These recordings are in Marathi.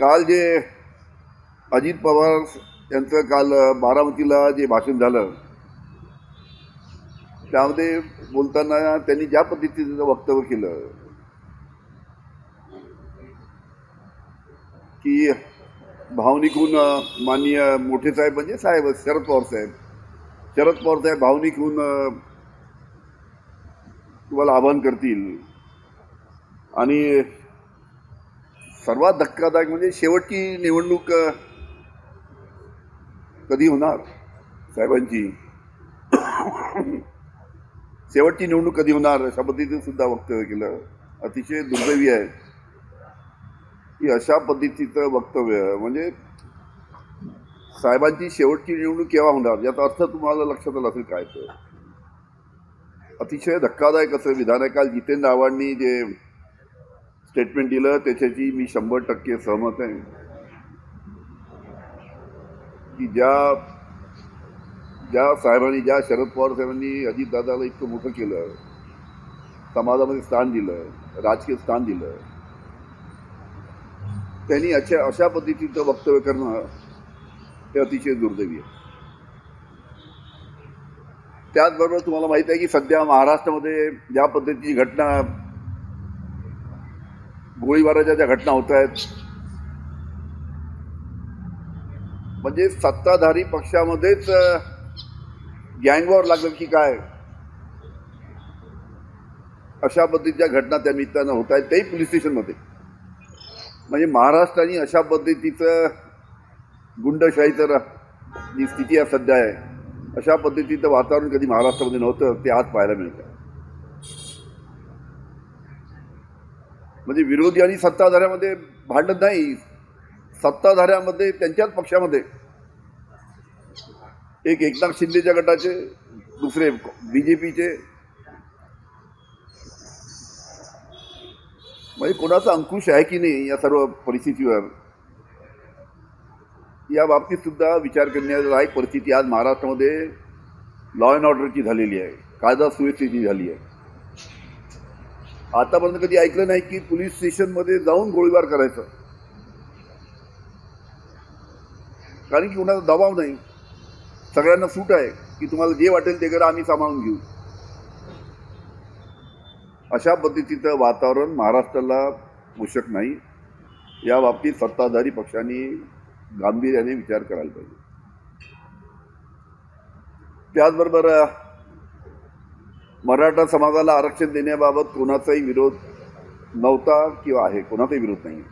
काल जे अजित पवार यांचं काल बारामतीला जे भाषण झालं त्यामध्ये बोलताना त्यांनी ज्या पद्धतीचं वक्तव्य केलं की भावनिकहून माननीय मोठे साहेब म्हणजे साहेब शरद पवार साहेब. शरद पवार साहेब भावनिकहून तुम्हाला आवाहन करतील. आणि सर्वात धक्कादायक म्हणजे शेवटची निवडणूक कधी होणार? साहेबांची. शेवटची निवडणूक कधी होणार? अशा पद्धतीने सुद्धा वक्तव्य केलं. अतिशय दुर्दैवी आहे. की अशा पद्धतीचं वक्तव्य म्हणजे साहेबांची शेवटची निवडणूक केव्हा होणार? याचा अर्थ तुम्हाला लक्षात आला असेल काय? तर अतिशय धक्कादायक असं विधान आहे काल जितेंद्र आव्हाडनी जे स्टेटमेंट दिलं त्याच्याशी मी शंभर टक्के सहमत आहे. की ज्या ज्या साहेबांनी ज्या शरद पवार साहेबांनी अजितदादाला इतकं मोठं केलं समाजामध्ये स्थान दिलं राजकीय स्थान दिलं त्यांनी अशा अशा पद्धतीचं वक्तव्य करणं हे अतिशय दुर्दैवी आहे. त्याचबरोबर तुम्हाला माहिती आहे की सध्या महाराष्ट्रामध्ये ज्या पद्धतीची घटना गोळीबाराच्या ज्या घटना होत आहेत म्हणजे सत्ताधारी पक्षामध्येच गँगवॉर लागलं की काय? अशा पद्धतीच्या घटना त्या निमित्तानं होत आहेत तेही पोलीस स्टेशनमध्ये म्हणजे महाराष्ट्राने अशा पद्धतीचं गुंडशाहीचं जी स्थिती आहे सध्या आहे अशा पद्धतीचं वातावरण कधी महाराष्ट्रामध्ये नव्हतं ते आज पाहायला मिळतं म्हणजे विरोधी आणि सत्ताधाऱ्यामध्ये भांडण नाही सत्ताधाऱ्यामध्ये त्यांच्याच पक्षामध्ये. एक एकनाथ शिंदेच्या गटाचे दुसरे बी जे पीचे म्हणजे कोणाचा अंकुश आहे की नाही या सर्व परिस्थितीवर? या बाबतीत सुद्धा विचार करण्यालायक परिस्थिती आज महाराष्ट्रामध्ये लॉ अँड ऑर्डरची झालेली आहे. कायदा सुव्यवस्थेची झाली आहे. आतापर्यंत कधी ऐकलं नाही की पोलीस स्टेशनमध्ये जाऊन गोळीबार करायचं. कारण की कुणाचा दबाव नाही. सगळ्यांना सूट आहे की तुम्हाला जे वाटेल ते करा आम्ही सांभाळून घेऊ. अशा पद्धतीचं वातावरण महाराष्ट्राला पोषक नाही. या बाबतीत सत्ताधारी पक्षांनी गांभीर्याने विचार करायला पाहिजे. त्याचबरोबर मराठा समाजाला आरक्षण देण्याबाबत कोणाचाही विरोध नव्हता किंवा आहे कोणाचाही विरोध नाही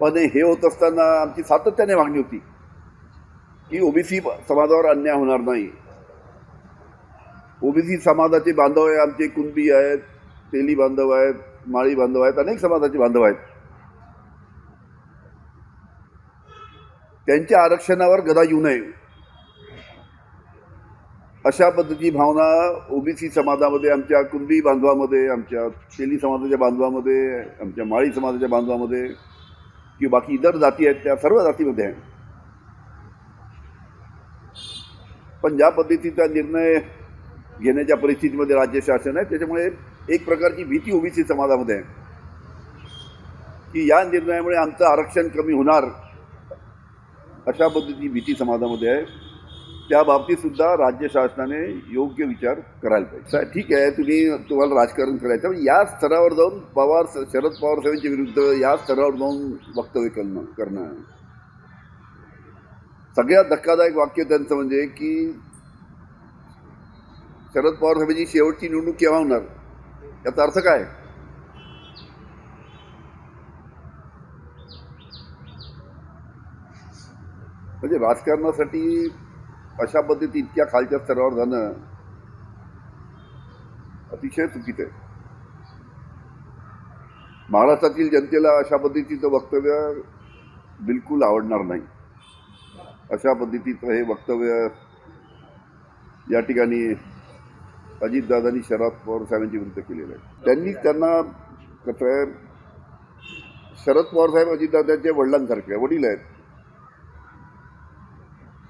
पण हे होत असताना आमची सातत्याने मागणी होती की ओबीसी समाजावर अन्याय होणार नाही. ओबीसी समाजाचे बांधव आहे आमचे कुणबी आहेत तेली बांधव आहेत माळी बांधव आहेत अनेक समाजाचे बांधव आहेत. त्यांच्या आरक्षणावर गदा येऊ नये. अशा पद्धतीची भावना ओबीसी समाजामध्ये आमच्या कुणबी बांधवामध्ये आमच्या तेली समाजाच्या बांधवामध्ये आमच्या माळी समाजाच्या बांधवामध्ये किंवा बाकी इतर जाती आहेत त्या सर्व जातीमध्ये आहे. पण ज्या पद्धतीचा निर्णय घेण्याच्या परिस्थितीमध्ये राज्य शासन आहे त्याच्यामुळे एक प्रकारची भीती ओबीसी समाजामध्ये आहे. की या निर्णयामुळे आमचं आरक्षण कमी होणार अशा पद्धतीची भीती समाजामध्ये आहे. त्या बाबतीत सुद्धा राज्य शासनाने योग्य विचार करायला पाहिजे. ठीक आहे तुम्ही तुम्हाला राजकारण करायचं पण या स्तरावर जाऊन पवार शरद पवार साहेबांच्या विरुद्ध या स्तरावर जाऊन वक्तव्य करणं करणं. सगळ्यात धक्कादायक वाक्य त्यांचं म्हणजे की शरद पवार साहेबांची शेवटची निवडणूक केव्हा होणार? याचा अर्थ काय? म्हणजे राजकारणासाठी अशा पद्धती इतक्या खालच्या स्तरावर जाणं अतिशय चुकीचं आहे. महाराष्ट्रातील जनतेला अशा पद्धतीचं वक्तव्य बिलकुल आवडणार नाही. अशा पद्धतीचं हे वक्तव्य या ठिकाणी अजितदादांनी शरद पवार साहेबांच्या विरुद्ध केलेलं आहे. त्यांनी त्यांना कसं आहे शरद पवार साहेब अजितदादांच्या वडिलांसारखे वडील आहेत.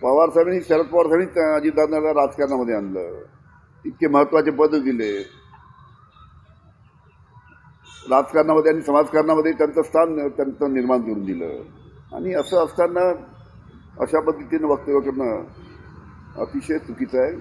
पवार साहेबांनी शरद पवार साहेबांनी अजितदादांना राजकारणामध्ये आणलं. इतके महत्त्वाचे पद दिले. राजकारणामध्ये आणि समाजकारणामध्ये त्यांचं स्थान त्यांचं निर्माण करून दिलं. आणि असं असताना अशा पद्धतीनं वक्तव्य करणं अतिशय चुकीचं आहे.